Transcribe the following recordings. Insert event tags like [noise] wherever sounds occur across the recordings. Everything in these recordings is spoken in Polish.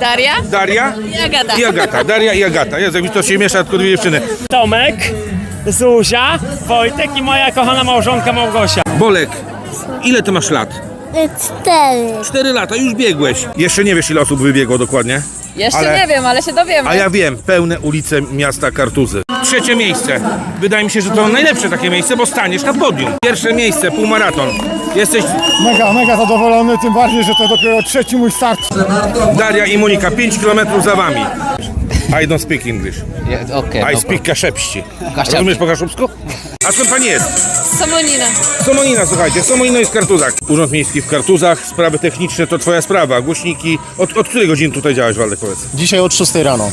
Daria Daria i Agata. i Agata. Daria i Agata. Jezu, jak mi to się miesza, tylko dwie dziewczyny. Tomek, Zuzia, Wojtek i moja kochana małżonka Małgosia. Bolek, ile ty masz lat? Cztery. Cztery lata, już biegłeś. Jeszcze nie wiesz, ile osób wybiegło dokładnie? Jeszcze Ale- nie wiem, ale się dowiemy. A ja wiem, pełne ulice miasta Kartuzy. Trzecie miejsce. Wydaje mi się, że to najlepsze takie miejsce, bo staniesz na podium. Pierwsze miejsce, półmaraton. Jesteś Mega, mega zadowolony, tym bardziej, że to dopiero trzeci mój start. Daria i Monika, 5 km za wami. I don't speak English. Okej, I speak kaszepści. Rozumiesz po kaszubsku? A skąd pani jest? Somonina. Somonina, słuchajcie, Somonino jest w Kartuzach. Urząd Miejski w Kartuzach, sprawy techniczne to twoja sprawa. Głośniki. Od, od której godziny tutaj działaś, Waldek, powiedz? Dzisiaj od 6 rano.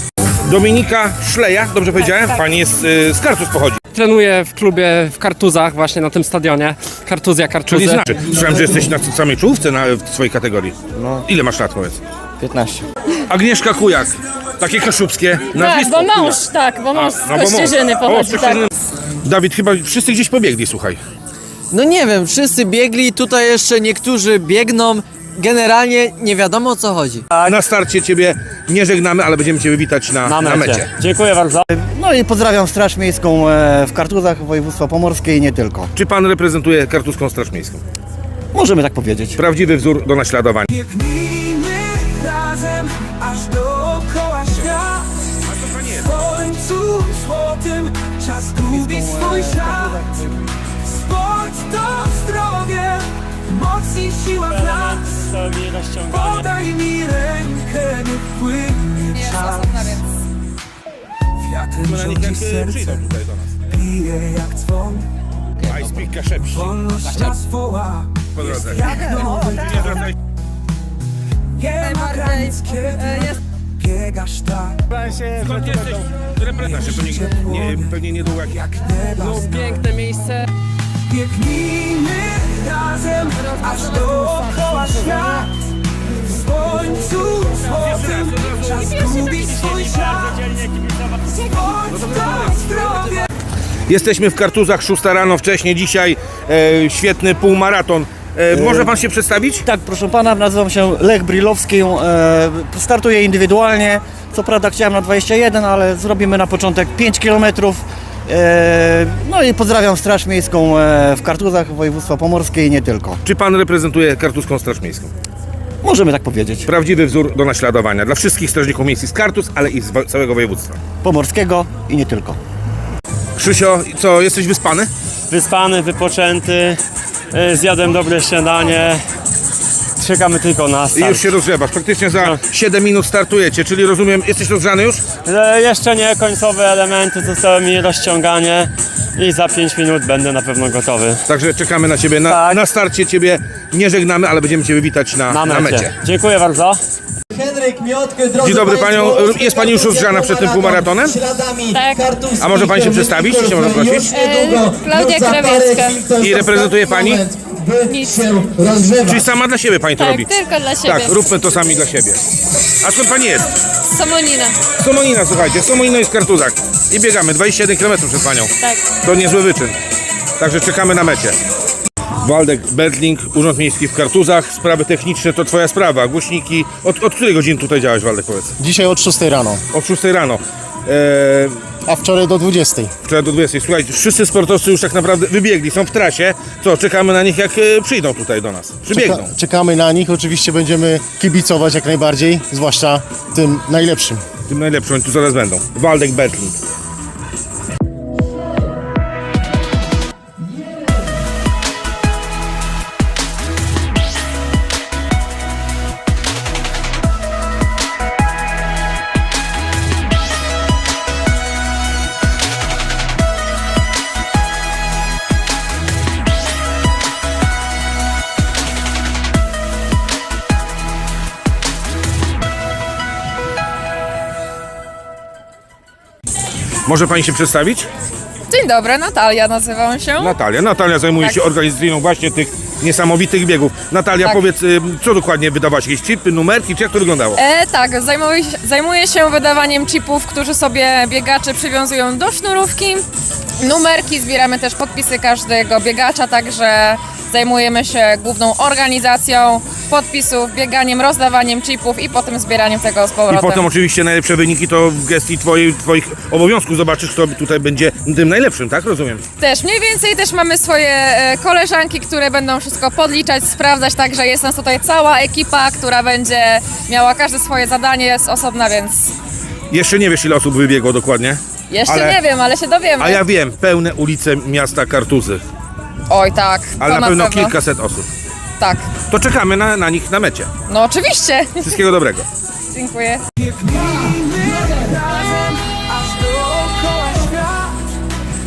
Dominika Szleja, dobrze powiedziałem? Pani jest y, z Kartuz pochodzi. Trenuję w klubie w Kartuzach, właśnie na tym stadionie. Kartuzja, Kartuzy. Czyli znaczy. Słyszałem, że jesteś na samej czołówce na, w swojej kategorii. No. Ile masz lat, powiedz? 15. Agnieszka Kujak. Takie kaszubskie Tak, nazwisko. bo mąż, Kujak. tak, bo mąż z No bo mąż. Kościerzyny O, pochodzi, tak. Kościerzyny. Dawid, chyba wszyscy gdzieś pobiegli, słuchaj. No nie wiem, wszyscy biegli, tutaj jeszcze niektórzy biegną. Generalnie nie wiadomo o co chodzi. Na starcie ciebie nie żegnamy, ale będziemy cię wywitać na, Na na mecie. Dziękuję bardzo. No i pozdrawiam Straż Miejską e, w Kartuzach, województwa pomorskie i nie tylko. Czy pan reprezentuje Kartuską Straż Miejską? Możemy tak powiedzieć. Prawdziwy wzór do naśladowania. Biegnijmy razem aż dookoła świat W końcu złotym czas gubi swój ślad Sport to zdrowie, moc i siła w nas. Podaj mi rękę, niech płynie czas. Wiatrem rządzi serce, bije jak dzwon. Wolność nas woła, drodze. jak nowy Nie Nie ma granic, kiedy biegasz tak. Skąd jesteś? Reprezentant. Pewnie, nie, pewnie niedługo jak... jak nieba Piękne miejsce. Biegnijmy razem, aż dookoła świat. W słońcu złotym czas gubi swój ślad. Sport to zdrowie Jesteśmy w Kartuzach, 6 rano wcześniej, dzisiaj e, świetny półmaraton. E, może pan się przedstawić? Tak, proszę pana, nazywam się Lech Brylowski. E, startuję indywidualnie. Co prawda chciałem na 21, ale zrobimy na początek 5 km. E, no i pozdrawiam Straż Miejską e, w Kartuzach, wojewóstwa pomorskie i nie tylko. Czy pan reprezentuje Kartuską Straż Miejską? Możemy tak powiedzieć. Prawdziwy wzór do naśladowania dla wszystkich strażników miejskich z Kartus, ale i z wo- całego województwa. Pomorskiego i nie tylko. Krzysio, co, jesteś wyspany? Wyspany, wypoczęty, zjadłem dobre śniadanie. Czekamy tylko na I start. już się rozgrzewasz. Praktycznie za 7 minut startujecie, czyli rozumiem, jesteś rozgrzany już? E, Jeszcze nie, końcowe elementy zostały mi rozciąganie i za 5 minut będę na pewno gotowy. Także czekamy na ciebie. Na, Tak. na starcie ciebie nie żegnamy, ale będziemy cię wywitać na, Na mecie. Dziękuję bardzo. Henryk Miotkę, drodzy Dzień dobry Państwo, panią. Jest pani już rozgrzana przed tym półmaratonem? Tak. A może pani się przedstawić, jeśli można prosić? Już niedługo, E, Klaudia Krawiecka. I reprezentuje pani? Nic. się. Czyli sama dla siebie pani to Tak, robi? tylko dla siebie. Tak, róbmy to sami dla siebie. A skąd pani jest? Somonina. Somonina, słuchajcie, Somonino jest w Kartuzach. I biegamy 21 km przed panią. Tak. To niezły wyczyn. Także czekamy na mecie. Waldek Bedling, Urząd Miejski w Kartuzach. Sprawy techniczne to twoja sprawa. Głośniki. Od, od której godziny tutaj działaś, Waldek, powiedz? Dzisiaj od 6 rano, Od 6 rano. Eee, a wczoraj do 20. wczoraj do 20. Słuchajcie, wszyscy sportowcy już tak naprawdę wybiegli, są w trasie. Co, czekamy na nich jak e, przyjdą tutaj do nas. Przybiegną. Czeka, czekamy na nich, oczywiście będziemy kibicować jak najbardziej, zwłaszcza tym najlepszym. Tym najlepszym, oni tu zaraz będą. Waldek Bedling. Może pani się przedstawić? Dzień dobry, Natalia nazywam się. Natalia. Natalia zajmuje Tak. się organizacją właśnie tych niesamowitych biegów. Natalia, Tak. powiedz, y, co dokładnie wydawałaś? Jakieś chipy, numerki, czy jak to wyglądało? E, tak, zajmuję, się- zajmuję się wydawaniem chipów, którzy sobie biegacze przywiązują do sznurówki. Numerki, zbieramy też podpisy każdego biegacza, także zajmujemy się główną organizacją podpisów, bieganiem, rozdawaniem chipów i potem zbieraniem tego z I powrotem. potem oczywiście najlepsze wyniki to w gestii twojej, twoich obowiązków zobaczysz, kto tutaj będzie tym najlepszym, tak? Rozumiem. Też mniej więcej też mamy swoje e, koleżanki, które będą wszystko podliczać, sprawdzać, także jest nas tutaj cała ekipa, która będzie miała każde swoje zadanie, jest osobna, więc Jeszcze nie wiesz, ile osób wybiegło dokładnie? jeszcze Ale- nie wiem, ale się dowiemy. A ja wiem, pełne ulice miasta Kartuzy, Oj tak, ale to na pewno kilkaset osób. Tak, To czekamy na, na nich na mecie. no oczywiście. Wszystkiego dobrego. Dziękuję. Aż dookoła świat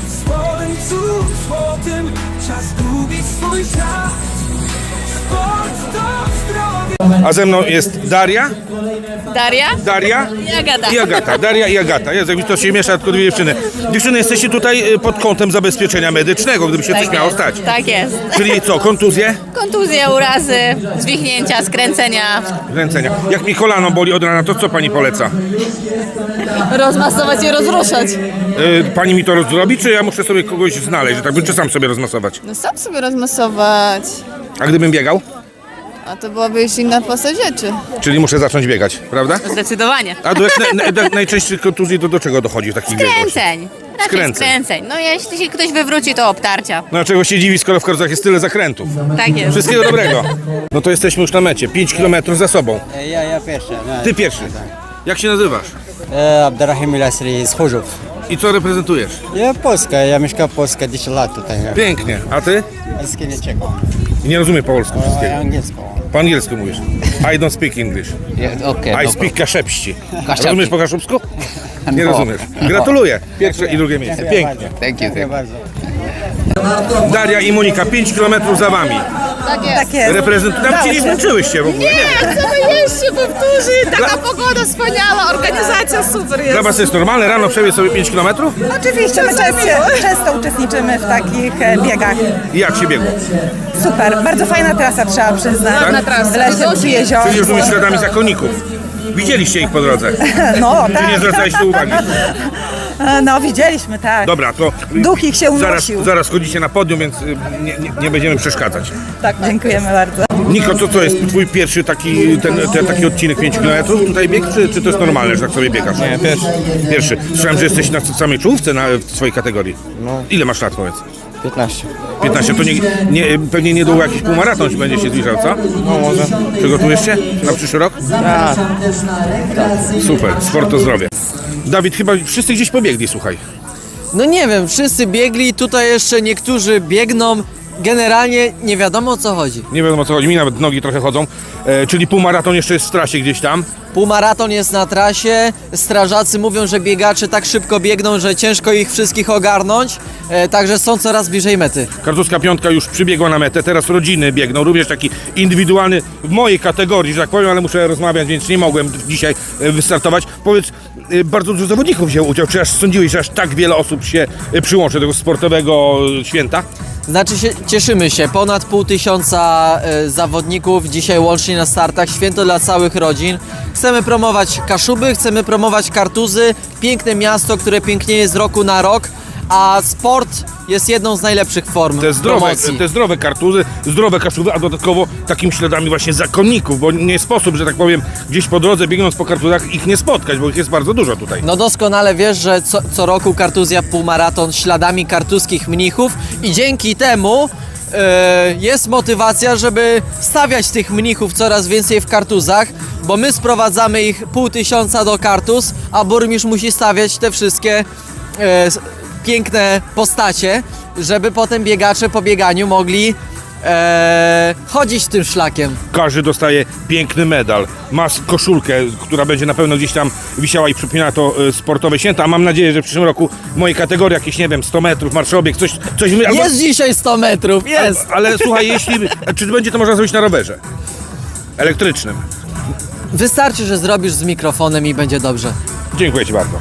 W słońcu złotym Czas długi swój czas Sport to zdrowie A ze mną jest Daria, Daria? Daria I Agata. i Agata. Daria i Agata. Jezu, jak to się miesza, tylko dwie dziewczyny. Dziewczyny, jesteście tutaj y, pod kątem zabezpieczenia medycznego, gdyby się coś miało stać. Tak jest. Czyli co, kontuzje? Kontuzje, urazy, zwichnięcia, skręcenia. Kręcenia. Jak mi kolano boli od rana, to co pani poleca? Rozmasować i rozruszać. Y, pani mi to zrobi, czy ja muszę sobie kogoś znaleźć, że tak bym, czy sam sobie rozmasować? No sam sobie rozmasować. A gdybym biegał? A to byłaby już inna postać rzeczy. Czyli muszę zacząć biegać, prawda? Zdecydowanie. A do, na, na, najczęściej kontuzji to do czego dochodzi w takich biegach? Kręceń. Raczej Skręceń. skręceń. No jeśli się ktoś wywróci, to obtarcia. No czego się dziwi, skoro w Karzach jest tyle zakrętów. Tak jest. Wszystkiego dobrego. No to jesteśmy już na mecie. 5 km za sobą. Ja, ja pierwszy. No. Ty pierwszy. Jak się nazywasz? E, Abdurrahim Ilasri z Chorzów. I co reprezentujesz? Ja Polska, ja mieszkam w Polsce 10 lat tutaj. Pięknie. A ty? Polskie nie czekam. I nie rozumiem po polsku Ja wszystkiego. angielsko. Po angielsku mówisz. I don't speak English. Okej, I speak kaszepści. Rozumiesz po kaszubsku? [laughs] Nie rozumiesz. Gratuluję. Pierwsze i drugie miejsce. Pięknie. Dziękuję bardzo. Daria i Monika, 5 km za wami. Tak jest. Reprezentują. Tam cię nie zmęczyłyście w ogóle. Nie wiem. Co my jeszcze powtórzy? Taka pogoda wspaniała, organizacja super jest. Dla was jest normalne rano przebiec sobie 5 km? Oczywiście, my często, często uczestniczymy w takich e, biegach. I jak się biegło? Super, bardzo fajna trasa trzeba przyznać. Ładna trasa. W lesie przy jeziorze. Czyli rozumiesz śladami zakonników. Widzieliście ich po drodze. No Czy nie tak, zwracaliście uwagi? E, no widzieliśmy, tak. Dobra, to Duch ich się zaraz, unosił. zaraz chodzicie na podium, więc y, nie, nie, nie będziemy przeszkadzać. Tak, dziękujemy bardzo. Niko, to co jest twój pierwszy taki, ten, ten, taki odcinek 5 km tutaj bieg, czy, czy to jest normalne, że tak sobie biegasz? Nie, pierwszy. Pierwszy. Słyszałem, że jesteś na samej czołówce na, w swojej kategorii. No. Ile masz lat, powiedz? 15. 15, to nie, nie, pewnie niedługo jakiś półmaraton się będzie się zbliżał, co? No może. Przygotujesz się na przyszły rok? Tak. Super, sport to zdrowie. Dawid, chyba wszyscy gdzieś pobiegli, słuchaj. No nie wiem, wszyscy biegli, tutaj jeszcze niektórzy biegną. Generalnie nie wiadomo o co chodzi. Nie wiadomo o co chodzi, mi nawet nogi trochę chodzą. E, czyli półmaraton jeszcze jest w trasie gdzieś tam. Półmaraton jest na trasie. Strażacy mówią, że biegacze tak szybko biegną, że ciężko ich wszystkich ogarnąć. E, także są coraz bliżej mety. Kartuska piątka już przybiegła na metę, teraz rodziny biegną, również taki indywidualny w mojej kategorii, że tak powiem, ale muszę rozmawiać, więc nie mogłem dzisiaj e, wystartować. Powiedz, e, bardzo dużo zawodników wzięło udział, czy aż sądziłeś, że aż tak wiele osób się e, przyłączy do tego sportowego e, święta? Znaczy się, cieszymy się, ponad pół tysiąca e, zawodników dzisiaj łącznie na startach, święto dla całych rodzin. Chcemy promować Kaszuby, chcemy promować Kartuzy, piękne miasto, które pięknieje z roku na rok, a sport jest jedną z najlepszych form Te zdrowe, promocji. te zdrowe kartuzy, zdrowe kaszuby, a dodatkowo takimi śladami właśnie zakonników, bo nie sposób, że tak powiem, gdzieś po drodze biegnąc po kartuzach ich nie spotkać, bo ich jest bardzo dużo tutaj. No doskonale wiesz, że co, co roku Kartuzja półmaraton śladami kartuskich mnichów i dzięki temu e, jest motywacja, żeby stawiać tych mnichów coraz więcej w kartuzach, bo my sprowadzamy ich pół tysiąca do kartuz, a burmistrz musi stawiać te wszystkie e, s- piękne postacie, żeby potem biegacze po bieganiu mogli e, chodzić tym szlakiem. Każdy dostaje piękny medal, ma koszulkę, która będzie na pewno gdzieś tam wisiała i przypomina to e, sportowe święta, a mam nadzieję, że w przyszłym roku w mojej kategorii jakieś, nie wiem, 100 metrów, marszobieg, coś, coś albo- Jest dzisiaj 100 metrów, jest! Ale słuchaj, jeśli, czy będzie to można zrobić na rowerze? Elektrycznym. Wystarczy, że zrobisz z mikrofonem i będzie dobrze. Dziękuję Ci bardzo.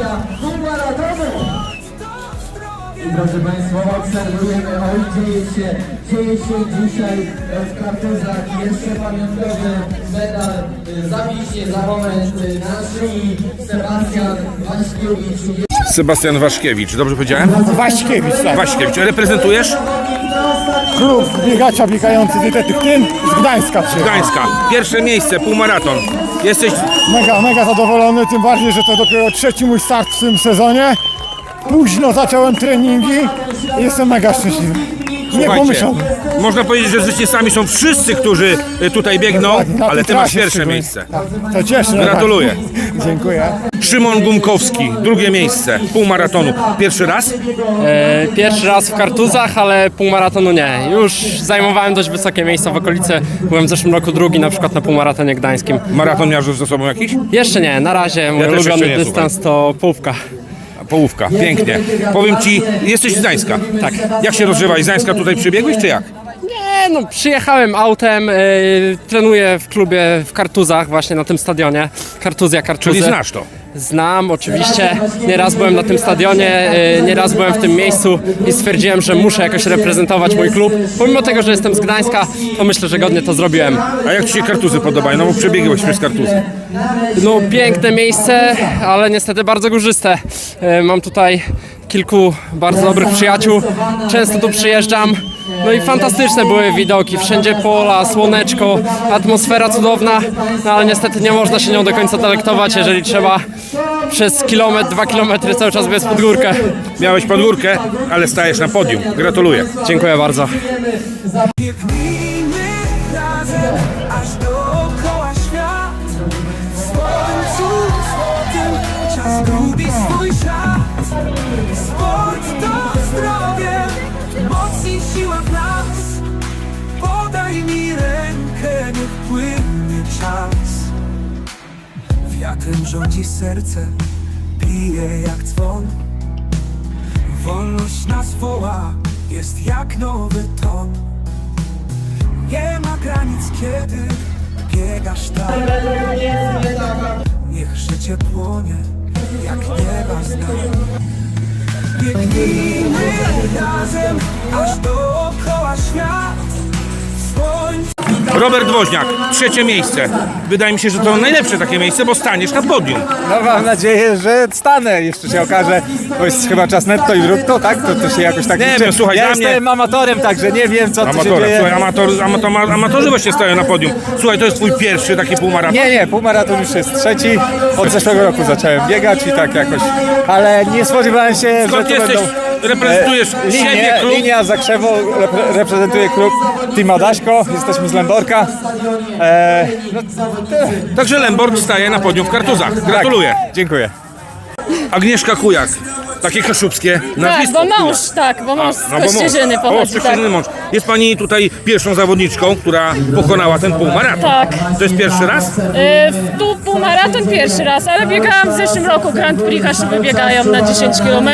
Kartuza półmaratonu. I drodzy Państwo, obserwujemy, oj dzieje się, dzieje się dzisiaj w kartuzach jeszcze pamiątkowy medal y, zawiśnie za moment y, na szyi Sebastian Waśkiewicz. Sebastian Waszkiewicz, dobrze powiedziałem? Waśkiewicz, tak. Waśkiewicz, reprezentujesz Klub biegacza biegający dietetyk tym z Gdańska przyjechał. Gdańska. Pierwsze miejsce, półmaraton. Jesteś Mega, mega zadowolony, tym bardziej, że to dopiero trzeci mój start w tym sezonie. Późno zacząłem treningi i jestem mega szczęśliwy. Nie Słuchajcie. Można powiedzieć, że zwycięzcami są wszyscy, którzy y, tutaj biegną, Dokładnie, na ale tej ty masz trasie pierwsze szczególnie. miejsce. To cieszę. Gratuluję. Dziękuję. Szymon Gumkowski, drugie miejsce, półmaratonu. Pierwszy raz? E, pierwszy raz w kartuzach, ale półmaratonu nie. Już zajmowałem dość wysokie miejsca w okolicy. Byłem w zeszłym roku drugi, na przykład na półmaratonie gdańskim. Maraton miałeś ze sobą jakiś? Jeszcze nie, na razie mój też jeszcze ulubiony nie, dystans to połówka. Połówka, pięknie. Powiem ci, jesteś z Gdańska. Tak. Jak się rozgrzewałeś? Z Gdańska tutaj przybiegłeś, czy jak? Nie, no przyjechałem autem, e, trenuję w klubie w kartuzach, właśnie na tym stadionie. Kartuzja, kartuzy. Czyli znasz to. Znam, oczywiście. Nieraz byłem na tym stadionie, e, nieraz byłem w tym miejscu i stwierdziłem, że muszę jakoś reprezentować mój klub. Pomimo tego, że jestem z Gdańska, to myślę, że godnie to zrobiłem. A jak ci się kartuzy podobają? No bo przebiegłeś przez kartuzy. No, piękne miejsce, ale niestety bardzo górzyste. E, Mam tutaj kilku bardzo dobrych przyjaciół. Często tu przyjeżdżam. No i fantastyczne były widoki. Wszędzie pola, słoneczko, atmosfera cudowna, no ale niestety nie można się nią do końca delektować, jeżeli trzeba przez kilometr, dwa kilometry cały czas biec pod górkę. Miałeś podgórkę, ale stajesz na podium. Gratuluję. Dziękuję bardzo. Biegnijmy razem, aż dookoła świat W słońcu złotym czas gubi swój Sport to zdrowie, moc i siła w nas Podaj mi rękę, niech płynie czas Wiatrem rządzi serce, bije jak dzwon. Wolność nas woła, jest jak nowy ton. Nie ma granic, kiedy biegasz tak Niech życie płonie, jak nieba znak Biegnijmy razem, aż dookoła świat Robert Woźniak, trzecie miejsce. Wydaje mi się, że to najlepsze takie miejsce, bo staniesz na podium. No mam nadzieję, że stanę. Jeszcze się okaże, bo jest chyba czas netto i brutto, tak? To, to się jakoś tak Nie liczy. wiem, słuchaj, ja dla mnie- jestem amatorem, także nie wiem, co tu się dzieje. słuchaj, amator, amator, amatorzy właśnie stają na podium. Słuchaj, to jest twój pierwszy taki półmaraton. Nie, nie, półmaraton już jest trzeci. Od zeszłego roku zacząłem biegać i tak jakoś. Ale nie spodziewałem się, Skąd że to jesteś? będą... Reprezentujesz E, siebie, linię, klub? Linia Zakrzewo repre, reprezentuje klub Team Adaśko. Jesteśmy z Lęborka. E, no, Także Lemborg staje na podium w kartuzach. Gratuluję. tak, dziękuję. Agnieszka Kujak, takie kaszubskie Tak, nazwisko. bo mąż, tak, bo mąż No z bo Kościerzyny mąż. O, pochodzi, z tak. Mąż. Jest pani tutaj pierwszą zawodniczką, która pokonała ten półmaraton. Tak. To jest pierwszy raz? Y, Tu półmaraton pierwszy raz, ale biegałam w zeszłym roku Grand Prix Kaszuby biegają na 10 km,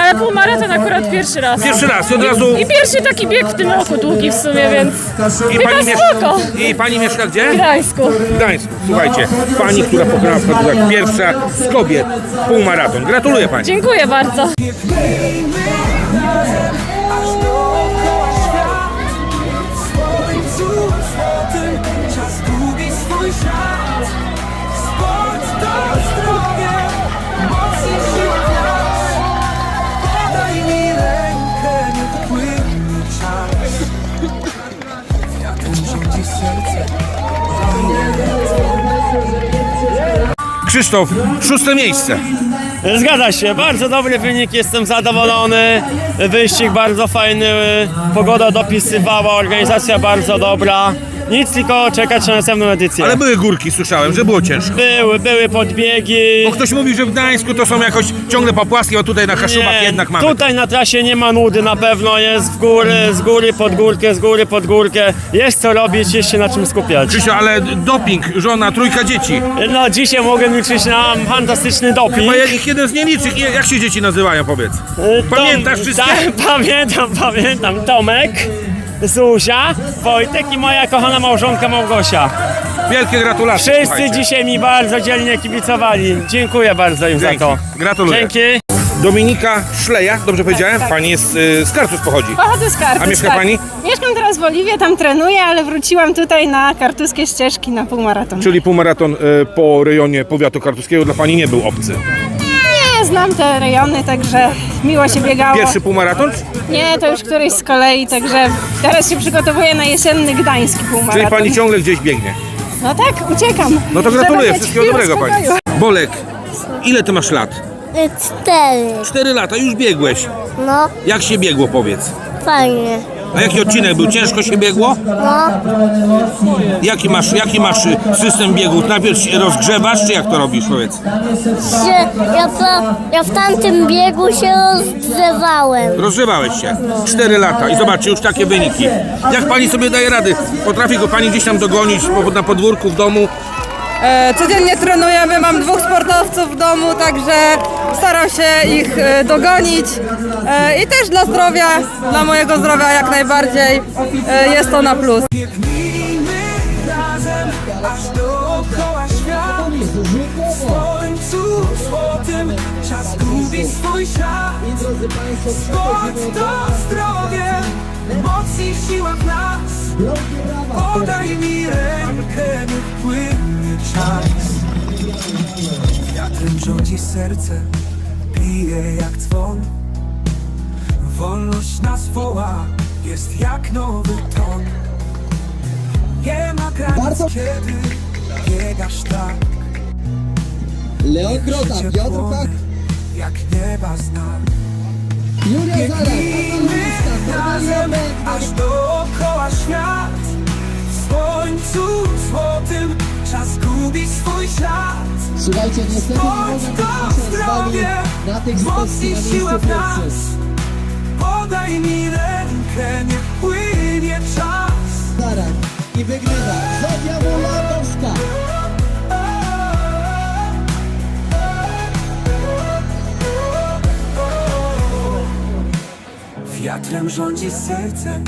ale półmaraton akurat pierwszy raz. Pierwszy raz i od razu... I pierwszy taki bieg w tym roku długi w sumie, więc I chyba pani, spoko. mieszka, I pani mieszka gdzie? W Gdańsku. W Gdańsku. Słuchajcie, pani, która pokonała w kartuzach pierwsza z kobiet półmaraton. Gratuluję pani. Dziękuję bardzo. Krzysztof, szóste miejsce. Zgadza się, bardzo dobry wynik, jestem zadowolony. Wyścig bardzo fajny, pogoda dopisywała, organizacja bardzo dobra. Nic tylko czekać na następną edycję. Ale były górki, słyszałem, że było ciężko. Były, były podbiegi. Bo ktoś mówi, że w Gdańsku to są jakoś ciągle papłaski, a tutaj na Kaszubach jednak mamy. Tutaj na trasie nie ma nudy na pewno, jest w góry, z góry pod górkę, z góry pod górkę. Jest co robić, jest się na czym skupiać. Krzysiu, ale doping, żona, trójka dzieci. No dzisiaj mogę liczyć na fantastyczny doping. Bo jak jeden z nielicznych, jak się dzieci nazywają, powiedz? Pamiętasz Tom- wszystkie? Tak, [laughs] pamiętam, pamiętam. Tomek, Zuzia, Wojtek i moja kochana małżonka Małgosia. Wielkie gratulacje. Wszyscy słuchajcie. dzisiaj mi bardzo dzielnie kibicowali. Dziękuję bardzo im Dzięki. za to. Gratuluję. Dzięki. Dominika Szleja, dobrze powiedziałem? Pani jest y, z Kartus pochodzi. Pochodzę z Kartus, A mieszka tak. pani? Mieszkam teraz w Oliwie, tam trenuję, ale wróciłam tutaj na kartuskie ścieżki na półmaraton. Czyli półmaraton y, po rejonie powiatu kartuskiego dla pani nie był obcy. Znam te rejony, także miło się biegało. Pierwszy półmaraton? Nie, to już któryś z kolei, także teraz się przygotowuję na jesienny gdański półmaraton. Czyli pani ciągle gdzieś biegnie. No tak, uciekam. No to gratuluję, wszystkiego dobrego pani. Bolek, ile ty masz lat? Cztery. Cztery lata, już biegłeś. No, Jak się biegło, powiedz? fajnie. A jaki odcinek był? Ciężko się biegło? No, Jaki masz, jaki masz y, system biegów? Najpierw się rozgrzewasz, czy jak to robisz, powiedz? że ja, w, ja w tamtym biegu się rozgrzewałem. Rozgrzewałeś się. Cztery lata i zobaczcie, już takie wyniki. Jak pani sobie daje rady? Potrafi go pani gdzieś tam dogonić na podwórku, w domu? E, Codziennie trenujemy, mam dwóch sportowców w domu, także staram się ich e, dogonić. E, I też dla zdrowia, dla mojego zdrowia jak najbardziej. Jest to na plus. Moc i siła w nas. Podaj mi rękę, czas Wiatrem rządzi serce, bije jak dzwon. Wolność nas woła, jest jak nowy ton. Nie ma granic, kiedy biegasz tak. Leon Grota, Życie płonie, jak nieba znak Biegnijmy razem, aż dookoła świat. W słońcu złotym czas gubi swój ślad. Słuchajcie, niestety Sport to zdrowie, moc i siła w nas. Podaj mi rękę, niech płynie czas. I wygrywa. Zofia Mulatowska. Wiatrem rządzi serce